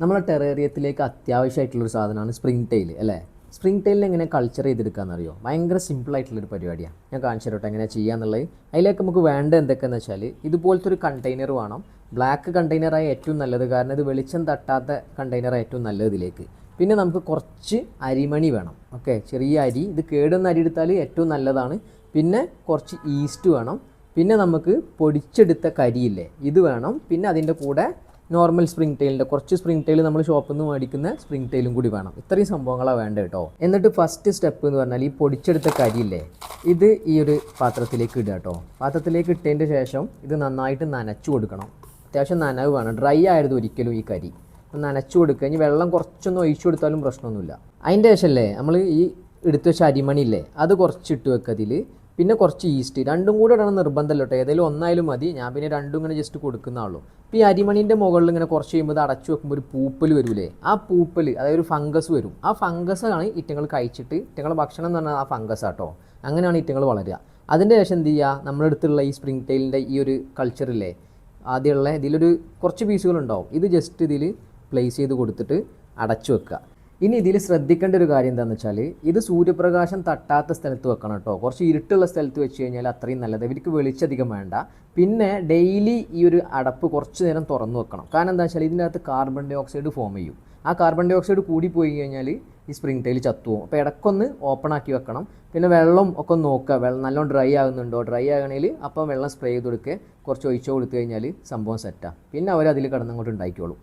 നമ്മളെ ടെറേറിയത്തിലേക്ക് അത്യാവശ്യമായിട്ടുള്ളൊരു സാധനമാണ് സ്പ്രിംഗ് ടൈൽ അല്ലേ? സ്പ്രിംഗ് ടൈലിൽ എങ്ങനെ കൾച്ചർ ചെയ്തെടുക്കാന്ന് അറിയോ ഭയങ്കര സിമ്പിൾ ആയിട്ടുള്ളൊരു പരിപാടിയാണ്. ഞാൻ കാണിച്ചു തരട്ടെ എങ്ങനെ ചെയ്യാന്നുള്ളത്. അതിലേക്ക് നമുക്ക് വേണ്ട എന്തൊക്കെയെന്ന് വെച്ചാൽ ഇതുപോലത്തെ ഒരു കണ്ടെയ്നർ വേണം. ബ്ലാക്ക് കണ്ടെയ്നറായ ഏറ്റവും നല്ലത്. കാരണം ഇത് വെളിച്ചം തട്ടാത്ത കണ്ടെയ്നറാണ് ഏറ്റവും നല്ലത് ഇതിലേക്ക്. പിന്നെ നമുക്ക് കുറച്ച് അരിമണി വേണം. ഓക്കെ ചെറിയ അരി. ഇത് കേടുന്ന അരി എടുത്താൽ ഏറ്റവും നല്ലതാണ്. പിന്നെ കുറച്ച് ഈസ്റ്റ് വേണം. പിന്നെ നമുക്ക് പൊടിച്ചെടുത്ത കരിയില്ലേ? ഇത് വേണം. പിന്നെ അതിന്റെ കൂടെ നോർമൽ സ്പ്രിംഗ് ടൈലിന്റെ കുറച്ച് സ്പ്രിംഗ് ടൈൽ നമ്മൾ ഷോപ്പിൽ നിന്ന് മേടിക്കുന്ന സ്പ്രിംഗ് ടൈലും കൂടി വേണം. ഇത്രയും സംഭവങ്ങളാണ് വേണ്ടത് കേട്ടോ എന്നിട്ട് ഫസ്റ്റ് സ്റ്റെപ്പ് എന്ന് പറഞ്ഞാൽ ഈ പൊടിച്ചെടുത്ത കരിയില്ലേ ഇത് ഈ ഒരു പാത്രത്തിലേക്ക് ഇടുക കേട്ടോ പാത്രത്തിലേക്ക് ഇട്ടതിന്റെ ശേഷം ഇത് നന്നായിട്ട് നനച്ചു കൊടുക്കണം. അത്യാവശ്യം നനവ് വേണം. ഡ്രൈ ആയത് ഒരിക്കലും ഈ കരി. നനച്ചു കൊടുക്കുക. ഇനി വെള്ളം കുറച്ചൊന്നും ഒഴിച്ചു കൊടുത്താലും പ്രശ്നമൊന്നുമില്ല. അതിന്റെ ശേഷമല്ലേ നമ്മൾ ഈ എടുത്തു വെച്ച അരിമണിയില്ലേ അത് കുറച്ചിട്ട് വെക്കുക പിന്നെ കുറച്ച് ഈസ്റ്റ് രണ്ടും കൂടെ ഇടണം നിർബന്ധമല്ല കേട്ടോ ഏതെങ്കിലും ഒന്നായാലും മതി. ഞാൻ പിന്നെ രണ്ടും ഇങ്ങനെ ജസ്റ്റ് കൊടുക്കുന്ന ആളൂ. ഇപ്പോൾ ഈ അരിമണീന്റെ മുകളിൽ ഇങ്ങനെ കുറച്ച് കഴിയുമ്പോൾ ഇത് അടച്ചു വെക്കുമ്പോൾ ഒരു പൂപ്പൽ വരൂലേ? ആ പൂപ്പൽ അതായത് ഒരു ഫംഗസ് വരും. ആ ഫംഗസാണ് ഇറ്റങ്ങൾ കഴിച്ചിട്ട് ഇറ്റങ്ങൾ ഭക്ഷണം എന്ന് പറഞ്ഞാൽ ആ ഫംഗസ് ആട്ടോ. അങ്ങനെയാണ് ഇറ്റങ്ങൾ വളരുക. അതിന്റെ ശേഷം എന്ത് ചെയ്യുക? നമ്മുടെ അടുത്തുള്ള ഈ സ്പ്രിംഗ് ടൈലിന്റെ ഈ ഒരു കൾച്ചറില്ലേ ആദ്യമുള്ള ഇതിലൊരു കുറച്ച് പീസുകളുണ്ടാവും ഇത് ജസ്റ്റ് ഇതിൽ പ്ലേസ് ചെയ്ത് കൊടുത്തിട്ട് അടച്ചു വെക്കുക. ഇനി ഇതിൽ ശ്രദ്ധിക്കേണ്ട ഒരു കാര്യം എന്താണെന്ന് വെച്ചാൽ ഇത് സൂര്യപ്രകാശം തട്ടാത്ത സ്ഥലത്ത് വെക്കണം കേട്ടോ. കുറച്ച് ഇരുട്ടുള്ള സ്ഥലത്ത് വെച്ച് കഴിഞ്ഞാൽ അത്രയും നല്ലത്. ഇവർക്ക് വെളിച്ചധികം വേണ്ട. പിന്നെ ഡെയിലി ഈ ഒരു അടപ്പ് കുറച്ച് നേരം തുറന്നു വെക്കണം. കാരണം എന്താ വെച്ചാൽ ഇതിന്റെ അകത്ത് കാർബൺ ഡൈ ഓക്സൈഡ് ഫോം ചെയ്യും. ആ കാർബൺ ഡൈ ഓക്സൈഡ് കൂടി പോയി കഴിഞ്ഞാൽ ഈ സ്പ്രിംഗ് ടൈൽ ചത്തുപോകും. അപ്പോൾ ഇടക്കൊന്ന് ഓപ്പൺ ആക്കി വെക്കണം. പിന്നെ വെള്ളം ഒക്കെ നോക്കുക. വെള്ളം നല്ലോണം ഡ്രൈ ആകുന്നുണ്ടോ? ഡ്രൈ ആകണേൽ അപ്പം വെള്ളം സ്പ്രേ ചെയ്ത് കൊടുക്കുക. കുറച്ച് ഒഴിച്ചു കൊടുത്തു കഴിഞ്ഞാൽ സംഭവം സെറ്റാണ് പിന്നെ അവർ അതിൽ കിടന്നങ്ങോട്ട് ഉണ്ടാക്കിക്കോളും